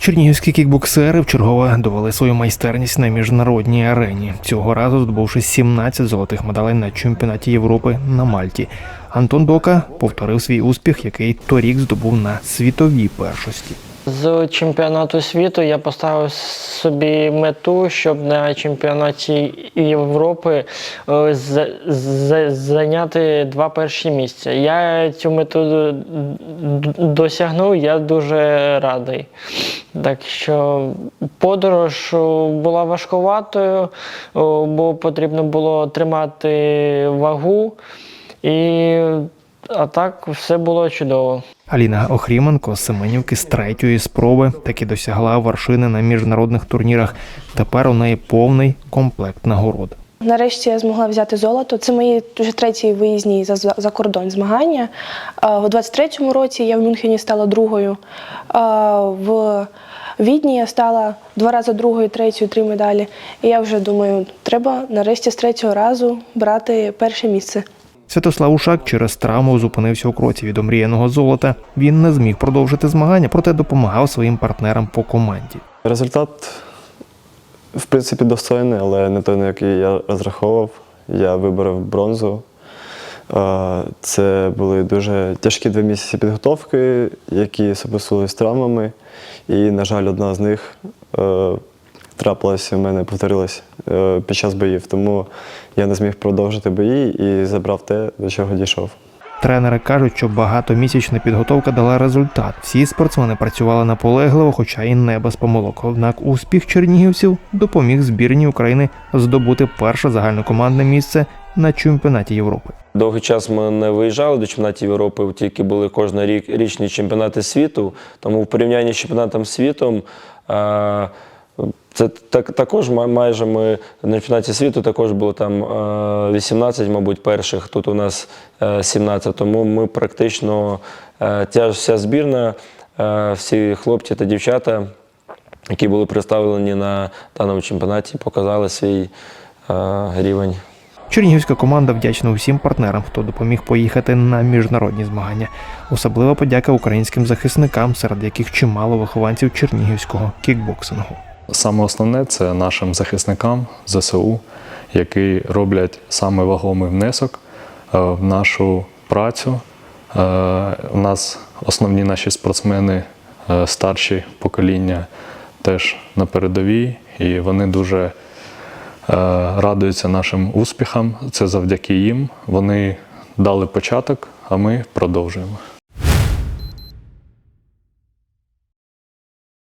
Чернігівські кікбоксери вчергове довели свою майстерність на міжнародній арені. Цього разу здобувши 17 золотих медалей на чемпіонаті Європи на Мальті. Антон Дока повторив свій успіх, який торік здобув на світовій першості. З чемпіонату світу я поставив собі мету, щоб на чемпіонаті Європи е, зайняти два перші місця. Я цю мету досягнув, я дуже радий. Так що подорож була важкуватою, бо потрібно було тримати вагу, і, а так все було чудово. Аліна Охріменко з Семенівки з третьої спроби таки досягла вершини на міжнародних турнірах. Тепер у неї повний комплект нагород. Нарешті я змогла взяти золото. Це мої вже треті виїзні за, за кордон змагання. У 23-му році я в Мюнхені стала другою. В Відні я стала два рази другою, третьою, три медалі. І я вже думаю, треба нарешті з третього разу брати перше місце. Святослав Ушак через травму зупинився у кроці від омріяного золота. Він не зміг продовжити змагання, проте допомагав своїм партнерам по команді. Результат, в принципі, достойний, але не той, на який я розраховував. Я виборов бронзу. Це були дуже тяжкі два місяці підготовки, які сописувалися травмами. І, на жаль, одна з них е, трапилася у мене, повторилась е, під час боїв. Тому я не зміг продовжити бої і забрав те, до чого дійшов. Тренери кажуть, що багатомісячна підготовка дала результат. Всі спортсмени працювали наполегливо, хоча і не без помилок. Однак успіх чернігівців допоміг збірній України здобути перше загальнокомандне місце на чемпіонаті Європи. Довгий час ми не виїжджали до чемпіонатів Європи, тільки були кожен рік річні чемпіонати світу. Тому в порівнянні з чемпіонатом світом е, це так, також май- майже ми на чемпіонаті світу також було там е, 18, мабуть, перших. Тут у нас е, 17. Тому ми практично е, ця вся збірна, е, всі хлопці та дівчата, які були представлені на даному чемпіонаті, показали свій е, рівень. Чернігівська команда вдячна усім партнерам, хто допоміг поїхати на міжнародні змагання. Особлива подяка українським захисникам, серед яких чимало вихованців чернігівського кікбоксингу. Саме основне це нашим захисникам ЗСУ, які роблять саме вагомий внесок е, в нашу працю. Е, У нас основні наші спортсмени, е, старші покоління, теж на передовій, і вони дуже е, радуються нашим успіхам. Це завдяки їм. Вони дали початок, а ми продовжуємо.